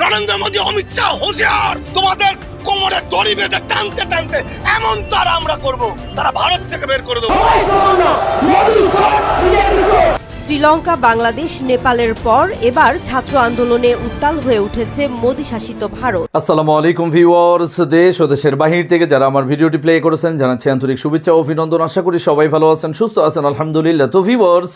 নরেন্দ্র মোদী অমিত শাহ হোশিয়ার। তোমাদের কোমরে দড়ি বেঁধে টানতে টানতে এমন তারা আমরা করব তারা ভারত থেকে বের করে দেবো। শ্রীলঙ্কা বাংলাদেশ নেপালের পর এবার ছাত্র আন্দোলনে উত্তাল হয়ে উঠেছে মোদী শাসিত ভারত। আসসালামু আলাইকুম ভিউয়ার্স দেশ ও দেশের বাহির থেকে যারা আমার ভিডিওটি প্লে করেছেন জানাচ্ছি আন্তরিক শুভেচ্ছা ও অভিনন্দন। আশা করি সবাই ভালো আছেন সুস্থ আছেন আলহামদুলিল্লাহ। তো ভিউয়ার্স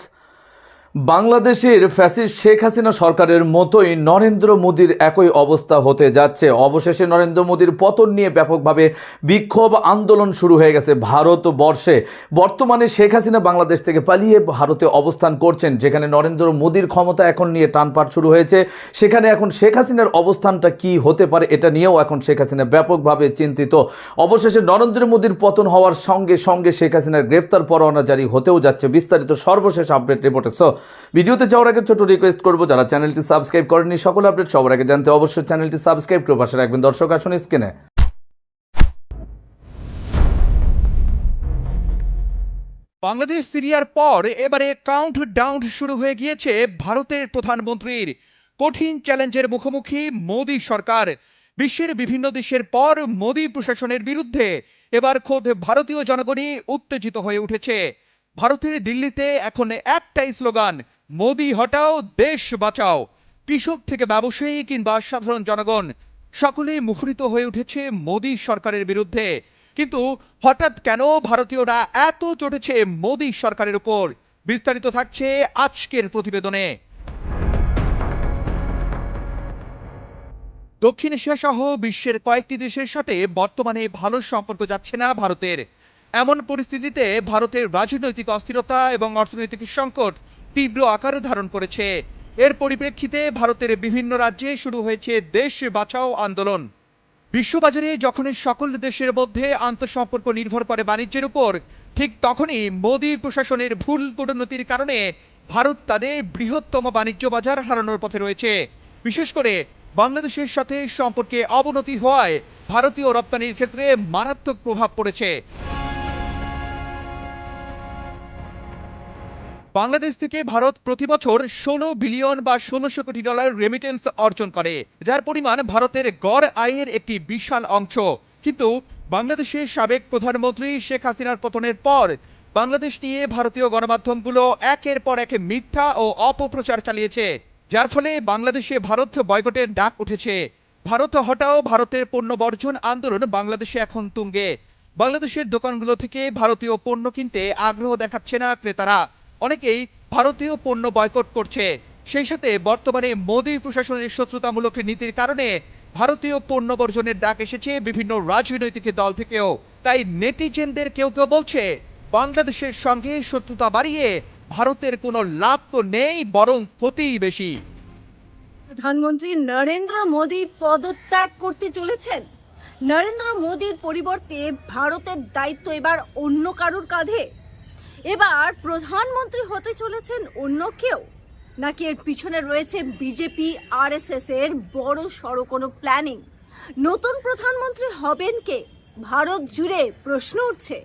বাংলাদেশের ফ্যাসিস্ট শেখ হাসিনা সরকারের মতোই নরেন্দ্র মোদীর একই অবস্থা হতে যাচ্ছে। অবশেষে নরেন্দ্র মোদীর পতন নিয়ে ব্যাপকভাবে বিক্ষোভ আন্দোলন শুরু হয়ে গেছে ভারতবর্ষে। বর্তমানে শেখ হাসিনা বাংলাদেশ থেকে পালিয়ে ভারতে অবস্থান করছেন, যেখানে নরেন্দ্র মোদীর ক্ষমতা এখন নিয়ে টানপাট শুরু হয়েছে। সেখানে এখন শেখ হাসিনার অবস্থানটা কি হতে পারে এটা নিয়েও এখন শেখ হাসিনা ব্যাপকভাবে চিন্তিত। অবশেষে নরেন্দ্র মোদীর পতন হওয়ার সঙ্গে সঙ্গে শেখ হাসিনার গ্রেফতার পরোয়ানা জারি হতেও যাচ্ছে। বিস্তারিত সর্বশেষ আপডেট রিপোর্টে। সো ভিডিওতে যাওয়ার আগে ছোট রিকোয়েস্ট করব, যারা চ্যানেলটি সাবস্ক্রাইব করেনি সকল আপডেট সবার আগে জানতে অবশ্যই চ্যানেলটি সাবস্ক্রাইব করে পাশে রাখবেন। দর্শক, আসুন স্ক্রিনে বাংলাদেশ, সিরিয়ার পর এবারে কাউন্ট ডাউন শুরু হয়ে গিয়েছে ভারতের প্রধানমন্ত্রীর। কঠিন চ্যালেঞ্জের মুখোমুখি মোদী সরকার। বিশ্বের বিভিন্ন দেশের পর মোদী প্রশাসনের বিরুদ্ধে এবার খোদ ভারতীয় জনগণই উত্তেজিত হয়ে উঠেছে। ভারতের দিল্লিতে এখন একটাই স্লোগান, মোদী হটাও, দেশ বাঁচাও। কৃষক থেকে ব্যবসায়ী কিংবা সাধারণ জনগণ, সকলেই মুখরিত হয়ে উঠেছে মোদী সরকারের বিরুদ্ধে। কিন্তু হঠাৎ কেন ভারতীয়রা এত চটেছে মোদী সরকারের উপর? বিস্তারিত থাকছে আজকের প্রতিবেদনে। দক্ষিণ এশিয়া সহ বিশ্বের কয়েকটি দেশের সাথে বর্তমানে ভালো সম্পর্ক যাচ্ছে না ভারতের। এমন পরিস্থিতিতে ভারতের রাজনৈতিক অস্থিরতা এবং অর্থনৈতিক সংকট তীব্র আকার ধারণ করেছে। এর পরিপ্রেক্ষিতে ভারতের বিভিন্ন রাজ্যে শুরু হয়েছে দেশ বাঁচাও আন্দোলন। বিশ্ববাজারে যখন সকল দেশের মধ্যে আন্তঃসম্পর্ক নির্ভর করে বাণিজ্যের উপর, ঠিক তখনই মোদী প্রশাসনের ভুল কূটনীতির কারণে ভারত তাদের বৃহত্তম বাণিজ্য বাজার হারানোর পথে রয়েছে। বিশেষ করে বাংলাদেশের সাথে সম্পর্কে অবনতি হওয়ায় ভারতীয় রপ্তানির ক্ষেত্রে মারাত্মক প্রভাব পড়েছে। বাংলাদেশ থেকে ভারত প্রতি বছর ষোলো বিলিয়ন বা ষোলোশো কোটি ডলার রেমিটেন্স অর্জন করে, যার পরিমাণ ভারতের গড় আয়ের একটি বিশাল অংশ। কিন্তু বাংলাদেশের সাবেক প্রধানমন্ত্রী শেখ হাসিনার পতনের পর বাংলাদেশ নিয়ে ভারতীয় গণমাধ্যমগুলো একের পর এক মিথ্যা ও অপপ্রচার চালিয়েছে, যার ফলে বাংলাদেশে ভারত বয়কটের ডাক উঠেছে। ভারত হটাও ভারতের পণ্য বর্জন আন্দোলন বাংলাদেশে এখন তুঙ্গে। বাংলাদেশের দোকানগুলো থেকে ভারতীয় পণ্য কিনতে আগ্রহ দেখাচ্ছে না ক্রেতারা। অনেকেই ভারতীয় পণ্য বয়কট করছে। সেই সাথে বর্তমানে মোদী প্রশাসনের শত্রুতামূলক নীতির কারণে ভারতীয় পণ্য বর্জনের ডাক এসেছে বিভিন্ন রাজনৈতিক দল থেকেও। তাই নেটিজেনদের কেউ কেউ বলছে, বাংলাদেশের সঙ্গে শত্রুতা বাড়িয়ে ভারতের কোনো লাভ তো নেই, বরং ক্ষতিই বেশি। প্রধানমন্ত্রী নরেন্দ্র মোদী পদত্যাগ করতে চলেছেন। নরেন্দ্র মোদীর পরিবর্তে ভারতের দায়িত্ব এবার অন্য কারুর কাঁধে। এবার প্রধানমন্ত্রী হতে চলেছেন অন্য কেউ। নাকি এর পিছনে রয়েছে বিজেপি, আরএসএস এর বড় সড়ো কোনো প্ল্যানিং নতুন প্রধানমন্ত্রী হবেন কে? ভারত জুড়ে প্রশ্ন উঠছে।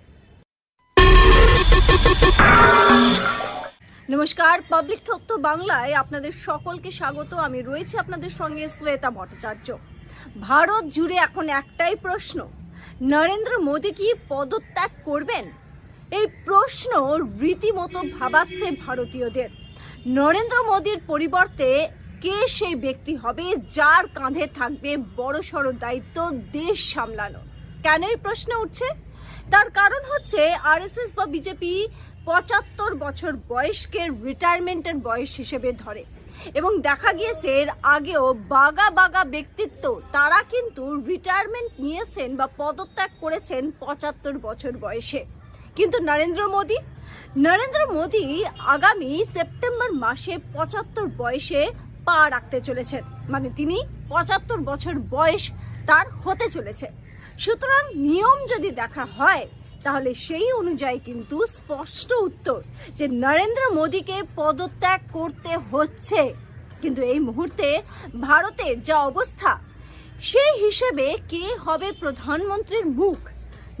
নমস্কার পাবলিক তথ্য বাংলায় আপনাদের সকলকে স্বাগত। আমি রয়েছি আপনাদের সঙ্গে শ্বেতা ভট্টাচার্য। ভারত জুড়ে এখন একটাই প্রশ্ন, নরেন্দ্র মোদী কি পদত্যাগ করবেন? এই প্রশ্ন রীতিমতো ভাবাচ্ছে ভারতীয়দের। নরেন্দ্র মোদীর পরিবর্তে কে সেই ব্যক্তি হবে যার কাঁধে থাকবে বড়সড় দায়িত্ব দেশ সামলানো? কেন এই প্রশ্ন উঠছে? তার কারণ হচ্ছে আরএসএস বা বিজেপি পঁচাত্তর বছর বয়সকে রিটায়ারমেন্টের বয়স হিসেবে ধরে। এবং দেখা গিয়েছে এর আগেও বাগা বাগা ব্যক্তিত্ব তারা কিন্তু রিটায়ারমেন্ট নিয়েছেন বা পদত্যাগ করেছেন পঁচাত্তর বছর বয়সে। কিন্তু নরেন্দ্র মোদী? নরেন্দ্র মোদী আগামী সেপ্টেম্বর মাসে পঁচাত্তর বয়সে পা রাখতে চলেছেন। মানে তিনি পঁচাত্তর বছর বয়স তার হতে চলেছে। সুতরাং নিয়ম যদি দেখা হয়, তাহলে সেই অনুযায়ী কিন্তু স্পষ্ট উত্তর যে নরেন্দ্র মোদীকে পদত্যাগ করতে হচ্ছে। কিন্তু এই মুহূর্তে ভারতের যা অবস্থা, সেই হিসেবে কে হবে প্রধানমন্ত্রীর মুখ?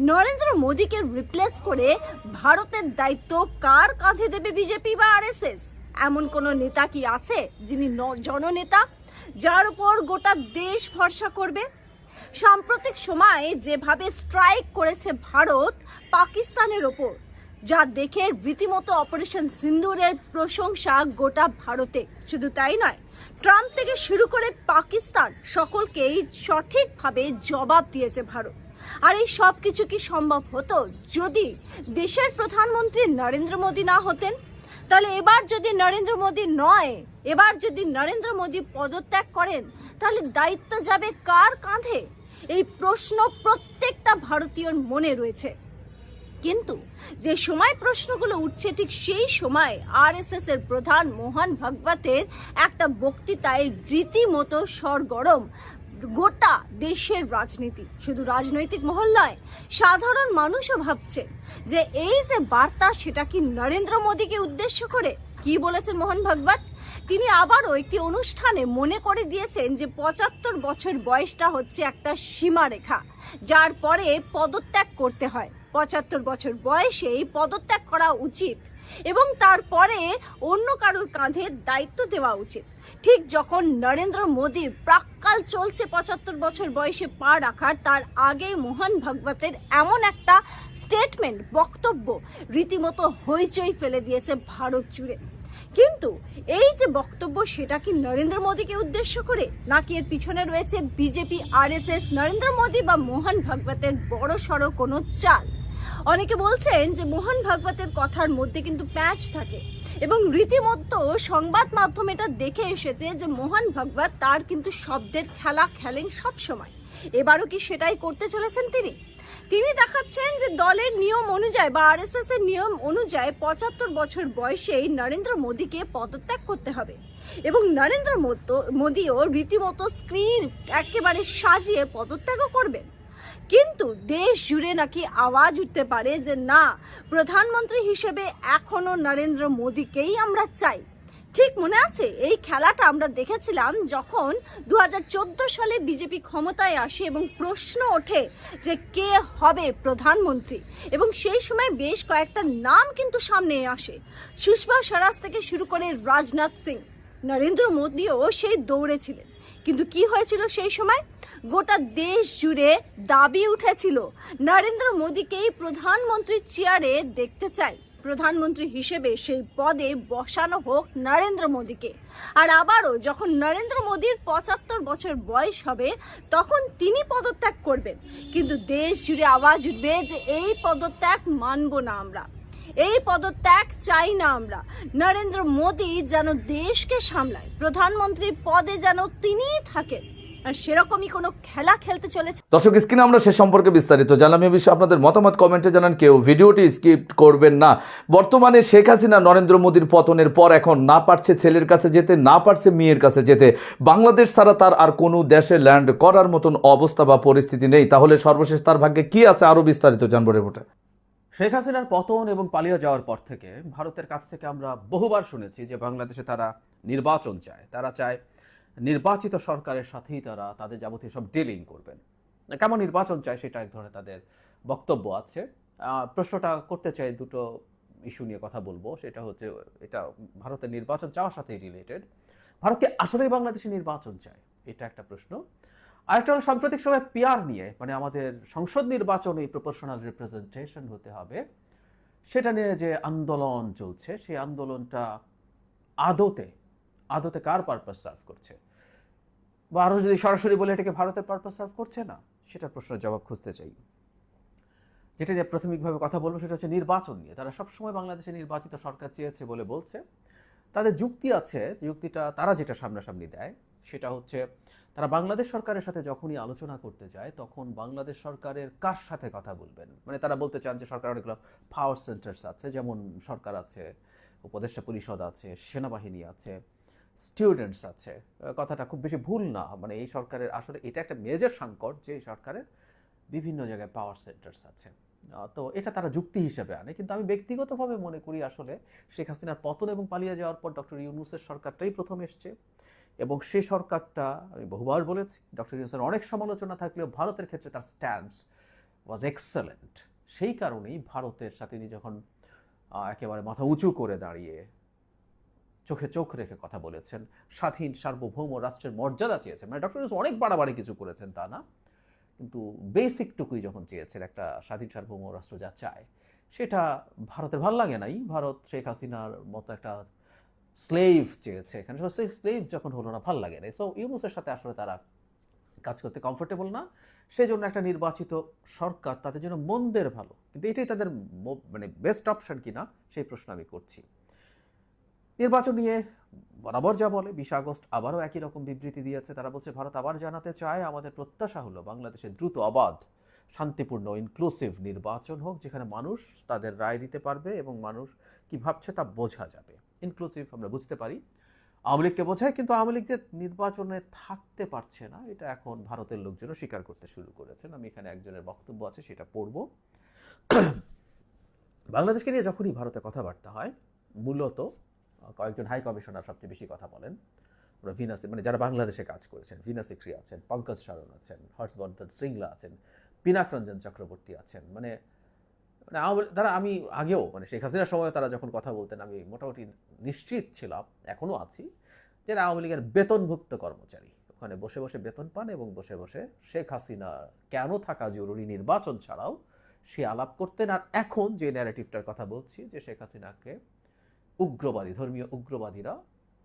নরেন্দ্র মোদীকে রিপ্লেস করে ভারতের দায়িত্ব কার কাঁধে দেবে বিজেপি বা আরএসএস এমন কোন নেতা কি আছে যিনি জননেতা, যার উপর গোটা দেশ ভরসা করবে? সাম্প্রতিক সময়ে যেভাবে স্ট্রাইক করেছে ভারত, পাকিস্তানের ওপর, যা দেখে রীতিমতো অপারেশন সিন্দুরের প্রশংসা গোটা ভারতে। শুধু তাই নয়, ট্রাম্প থেকে শুরু করে পাকিস্তান সকলকেই সঠিকভাবে জবাব দিয়েছে ভারত। আর এই সব কিছু কি সম্ভব হতো? যদি দেশের প্রধানমন্ত্রী নরেন্দ্র মোদী না হতেন, তাহলে এবার যদি নরেন্দ্র মোদী নয়, এবার যদি নরেন্দ্র মোদী পদত্যাগ করেন, তাহলে দায়িত্ব যাবে কার কাঁধে? এই প্রশ্ন প্রত্যেকটা ভারতীয়র মনে রয়েছে। কিন্তু যে সময় প্রশ্নগুলো উঠছে, ঠিক সেই সময় আরএসএস এর প্রধান মোহন ভাগবতের একটা বক্তৃতায় রীতিমতো সরগরম গোটা দেশের রাজনীতি। শুধু রাজনৈতিক মহল নয়, সাধারণ মানুষও ভাবছে যে এই যে বার্তা সেটা কি নরেন্দ্র মোদীকে উদ্দেশ্য করে? কি বলেছেন মোহন ভাগবত? তিনি আবারও একটি অনুষ্ঠানে মনে করে দিয়েছেন যে পঁচাত্তর বছর বয়সটা হচ্ছে একটা সীমারেখা, যার পরে পদত্যাগ করতে হয়। পঁচাত্তর বছর বয়সেই পদত্যাগ করা উচিত। এবং তারপরে অন্য কারোর কাঁধে দায়িত্ব দেওয়া উচিত। ঠিক যখন নরেন্দ্র মোদীর প্রাককাল চলছে পঁচাত্তর বছর বয়সে পা রাখার, তার আগে মোহন ভাগবতের এমন একটা স্টেটমেন্ট বক্তব্য রীতিমতো হইচই ফেলে দিয়েছে ভারত জুড়ে। কিন্তু এই যে বক্তব্য, সেটা কি নরেন্দ্র মোদীকে উদ্দেশ্য করে? নাকি এর পিছনে রয়েছে বিজেপি, আরএসএস, নরেন্দ্র মোদী বা মোহন ভাগবতের বড় সড়ো কোনো চাল? অনেকে বলছেন যে মোহন ভাগবতের কথার মধ্যে কিন্তু প্যাচ থাকে এবং রীতিমতো সংবাদ মাধ্যম এটা দেখে এসেছে যে মোহন ভাগবত তার কিন্তু শব্দের খেলা খেলেন সব সময় এবারও কি সেটাই করতে চলেছেন তিনি? তিনি দেখাচ্ছেন যে দলের নিয়ম অনুযায়ী বা আরএসএস এর নিয়ম অনুযায়ী পঁচাত্তর বছর বয়সেই নরেন্দ্র মোদীকে পদত্যাগ করতে হবে এবং নরেন্দ্র মোদ- মোদীও রীতিমতো স্ক্রিন একেবারে সাজিয়ে পদত্যাগও করবেন। কিন্তু দেশ জুড়ে নাকি আওয়াজ উঠতে পারে যে না, প্রধানমন্ত্রী হিসেবে এখনও নরেন্দ্র মোদীকেই আমরা চাই। ঠিক মনে আছে? এই খেলাটা আমরা দেখেছিলাম যখন দু হাজার চোদ্দ সালে বিজেপি ক্ষমতায় আসে এবং প্রশ্ন ওঠে যে কে হবে প্রধানমন্ত্রী। এবং সেই সময় বেশ কয়েকটা নাম কিন্তু সামনে আসে। সুষমা স্বরাজ থেকে শুরু করে রাজনাথ সিং। নরেন্দ্র মোদীও সেই দৌড়ে ছিলেন। কিন্তু কি হয়েছিল সেই সময়? গোটা দেশ জুড়ে দাবি উঠেছিল, নরেন্দ্র মোদীকেই প্রধানমন্ত্রীর চেয়ারে দেখতে চাই। প্রধানমন্ত্রী হিসেবে সেই পদে বসানো হোক নরেন্দ্র মোদীকে। আর আবারও যখন নরেন্দ্র মোদীর পঁচাত্তর বছর বয়স হবে, তখন তিনি পদত্যাগ করবেন। কিন্তু দেশ জুড়ে আওয়াজ উঠবে যে এই পদত্যাগ মানব না আমরা। এই পদত্যাগ চাই না আমরা। নরেন্দ্র মোদী যেন দেশকে সামলায়, প্রধানমন্ত্রী পদে যেন তিনিই থাকেন। আর সেরকমই কোনো খেলা খেলতে আমরা সে সম্পর্কে বিস্তারিত আপনাদের মতামত কমেন্টে জানান। কেউ ভিডিওটি স্কিপ করবেন না। বর্তমানে শেখ হাসিনা নরেন্দ্র মোদীর পতনের পর এখন না পারছে ছেলের কাছে যেতে, না পারছে মেয়ের কাছে যেতে। বাংলাদেশ ছাড়া তার আর কোনো দেশে ল্যান্ড করার মতন অবস্থা বা পরিস্থিতি নেই। তাহলে সর্বশেষ তার ভাগ্যে কি আছে? আরও বিস্তারিত জানব রিপোর্টে। শেখ হাসিনার পতন এবং পালিয়ে যাওয়ার পর থেকে ভারতের কাছ থেকে আমরা বহুবার শুনেছি যে বাংলাদেশে তারা নির্বাচন চায়। তারা চায় নির্বাচিত সরকারের সাথেই তারা তাদের যাবতীয় সব ডিলিং করবেন। কেমন নির্বাচন চায় সেটা এক ধরনের তাদের বক্তব্য আছে। প্রশ্নটা করতে চাই দুটো ইস্যু নিয়ে কথা বলব। সেটা হচ্ছে, এটা ভারতের নির্বাচন চাওয়ার সাথেই রিলেটেড ভারতকে আসলেই বাংলাদেশে নির্বাচন চায়? এটা একটা প্রশ্ন। আরেকটা হলো সাম্প্রতিক সময় পিয়ার নিয়ে মানে আমাদের সংসদ নির্বাচনে প্রপোর্শনাল রিপ্রেজেন্টেশন হতে হবে, সেটা নিয়ে যে আন্দোলন চলছে, সেই আন্দোলনটা আদতে আদতে কার পারপাস সার্ভ করছে? বা আরও যদি সরাসরি বলে, এটাকে ভারতের পারপাস সার্ভ করছে না? সেটা প্রশ্নের জবাব খুঁজতে চাই। যেটা নিয়ে প্রাথমিকভাবে কথা বলব, সেটা হচ্ছে নির্বাচন নিয়ে। তারা সবসময় বাংলাদেশে নির্বাচিত সরকার চেয়েছে বলে বলছে। তাদের যুক্তি আছে যুক্তিটা তারা যেটা সামনাসামনি দেয়, সেটা হচ্ছে তারা বাংলাদেশ সরকারের সাথে যখনই আলোচনা করতে যায়, তখন বাংলাদেশ সরকারের কার সাথে কথা বলবেন? মানে তারা বলতে চান যে সরকার অনেকগুলো পাওয়ার সেন্টার্স আছে, যেমন সরকার আছে, উপদেষ্টা পরিষদ আছে, সেনাবাহিনী আছে স্টুডেন্টস আছে। কথাটা খুব বেশি ভুল না মানে এই সরকারের আসলে এটা একটা মেজর সংকট যে এই সরকারের বিভিন্ন জায়গায় পাওয়ার সেন্টার্স আছে। তো এটা তারা যুক্তি হিসেবে আনে, কিন্তু আমি ব্যক্তিগতভাবে মনে করি আসলে শেখ হাসিনার পতন এবং পালিয়ে যাওয়ার পর ডক্টর ইউনুসের সরকারটাই প্রথম এসছে। এবং সেই সরকারটা, আমি বহুবার বলেছি, ডক্টর ইউনুসের অনেক সমালোচনা থাকলেও ভারতের ক্ষেত্রে তার স্ট্যান্স ওয়াজ এক্সেলেন্ট সেই কারণেই ভারতের সাথে তিনি যখন একেবারে মাথা উঁচু করে দাঁড়িয়ে চোখে চোখ রেখে কথা বলেছেন, স্বাধীন সার্বভৌম রাষ্ট্রের মর্যাদা চেয়েছেন মানে ডক্টর ইউনুস অনেক বাড়াবাড়ি কিছু করেছেন তা না, কিন্তু বেসিকটুকুই যখন চেয়েছেন একটা স্বাধীন সার্বভৌম রাষ্ট্র যা চায়, সেটা ভারতের ভালো লাগে নাই। ভারত শেখ হাসিনার মতো একটা স্লেভ চেয়েছে। এখানে সেই স্লেভ যখন হলো না, ভালো লাগে না সো ইউনুসের সাথে আসলে তারা কাজ করতে কমফোর্টেবল না। সেই জন্য একটা নির্বাচিত সরকার তাদের জন্য মন্দের ভালো। কিন্তু এটাই তাদের মানে বেস্ট অপশন কিনা, সেই প্রশ্ন আমি করছি। নির্বাচন নিয়ে বরাবর যা বলে, বিশ আগস্ট আবারও একই রকম বিবৃতি দিয়েছে। তারা বলছে, ভারত আবার জানাতে চায়, আমাদের প্রত্যাশা হলো বাংলাদেশে দ্রুত অবাধ শান্তিপূর্ণ ইনক্লুসিভ নির্বাচন হোক, যেখানে মানুষ তাদের রায় দিতে পারবে এবং মানুষ কি ভাবছে তা বোঝা যাবে। ইনক্লুসিভ আমরা বুঝতে পারি। আওয়ামী লীগকে বোঝায়, কিন্তু আওয়ামী লীগ যে নির্বাচনে থাকতে পারছে না, এটা এখন ভারতের লোকজনও স্বীকার করতে শুরু করেছেন। আমি এখানে একজনের বক্তব্য আছে, সেটা পড়ব। বাংলাদেশকে নিয়ে যখনই ভারতে কথাবার্তা হয়, মূলত কয়েকজন হাই কমিশনার সবচেয়ে বেশি কথা বলেন। ওরা ভিনাসি মানে যারা বাংলাদেশে কাজ করেছেন, ভিনাসি ক্রিয়া আছেন, পঙ্কজ সারণ আছেন, হর্ষবর্ধন শ্রিংলা আছেন, পিনাক রঞ্জন চক্রবর্তী আছেন। মানে মানে তারা আমি আগেও মানে শেখ হাসিনার সময় তারা যখন কথা বলতেন, আমি মোটামুটি নিশ্চিত ছিলাম এখনও আছি, যে আওয়ামী লীগের বেতনভুক্ত কর্মচারী। ওখানে বসে বসে বেতন পান এবং বসে বসে শেখ হাসিনা কেন থাকা জরুরি নির্বাচন ছাড়াও সে আলাপ করতেন। আর এখন যে ন্যারেটিভটার কথা বলছি, যে শেখ হাসিনাকে উগ্রবাদী, ধর্মীয় উগ্রবাদীরা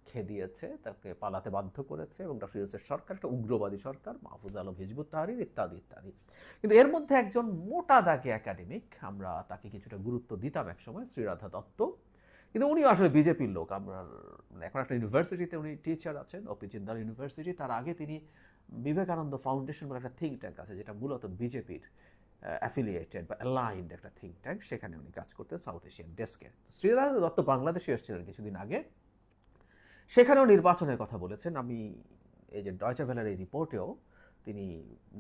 খেদিয়েছে তাকে পালাতে বাধ্য করেছে এবং ডক্টর ইউসের সরকার, একটা উগ্রবাদী সরকার, মাহফুজ আলম, হিজবুত তাহারির ইত্যাদি ইত্যাদি। কিন্তু এর মধ্যে একজন মোটা দাগে একাডেমিক, আমরা তাকে কিছুটা গুরুত্ব দিতাম একসময়, শ্রীরাধা দত্ত। কিন্তু উনি আসলে বিজেপির লোক, আমরা মানে এখন একটা ইউনিভার্সিটিতে উনি টিচার আছেন অপি জিন্দাল ইউনিভার্সিটি। তার আগে তিনি বিবেকানন্দ ফাউন্ডেশন বলে একটা থিঙ্ক ট্যাঙ্ক আছে, যেটা মূলত বিজেপির অ্যাফিলিয়েটেড বা অ্যালাইন্ড একটা থিঙ্ক ট্যাঙ্ক সেখানে উনি কাজ করতেন সাউথ এশিয়ান ডেস্কে শ্রীরাধা দত্ত বাংলাদেশে এসেছিলেন কিছুদিন আগে। সেখানেও নির্বাচনের কথা বলেছেন। আমি এই যে ডয়চে ভ্যালের এই রিপোর্টেও তিনি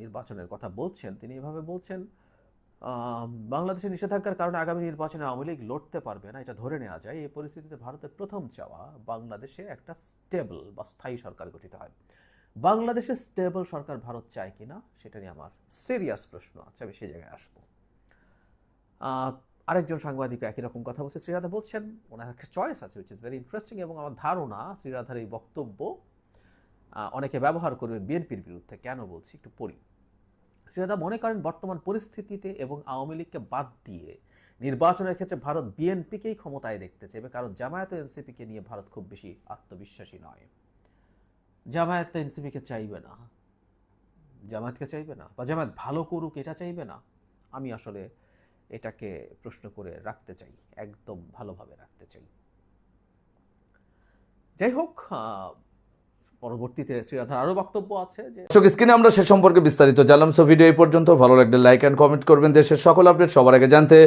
নির্বাচনের কথা বলছেন। তিনি এভাবে বলছেন বাংলাদেশে নিষেধাজ্ঞার কারণে আগামী নির্বাচনে আওয়ামী লীগ লড়তে পারবে না। এটা ধরে নেওয়া যায়। এই পরিস্থিতিতে ভারতের প্রথম চাওয়া বাংলাদেশে একটা স্টেবল বা স্থায়ী সরকার গঠিত হয়। বাংলাদেশে স্টেবল সরকার ভারত চায় কিনা, সেটা নিয়ে আমার সিরিয়াস প্রশ্ন আছে। আমি সেই জায়গায় আসব। আরেকজন সাংবাদিক একই রকম কথা বলছে। শ্রীরাধা বলছেন, ওনার একটা চয়েস আছে উইচ ভেরি ইন্টারেস্টিং এবং আমার ধারণা শ্রীরাধার এই বক্তব্য অনেকে ব্যবহার করবে বিএনপির বিরুদ্ধে। কেন বলছি? একটু পড়ি। শ্রীরাধা মনে করেন বর্তমান পরিস্থিতিতে এবং আওয়ামী লীগকে বাদ দিয়ে নির্বাচনের ক্ষেত্রে ভারত বিএনপিকেই ক্ষমতায় দেখতে চাইবে। কারণ জামায়াত ও এনসিপিকে নিয়ে ভারত খুব বেশি আত্মবিশ্বাসী নয়। জামায়াত তো এনসিপিকে চাইবে না। জামায়াতকে চাইবে না? বা জামায়াত ভালো করুক, এটা চাইবে না? আমি আসলে এটাকে প্রশ্ন করে রাখতে চাই, একদম ভালোভাবে রাখতে চাই। যাই হোক পরবর্তীতে শ্রীরাধার আরও বক্তব্য আছে যে দর্শক স্ক্রিনে আমরা সে সম্পর্কে বিস্তারিত জানলাম সো ভিডিও এই পর্যন্ত ভালো লাগলে লাইক অ্যান্ড কমেন্ট করবেন। দেশের সকল আপডেট সবার আগে জানতে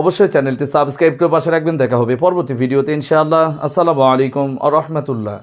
অবশ্যই চ্যানেলটি সাবস্ক্রাইব করে পাশে রাখবেন। দেখা হবে পরবর্তী ভিডিওতে ইনশাআল্লাহ। আসসালামু আলাইকুম আ রহমতুল্লাহ।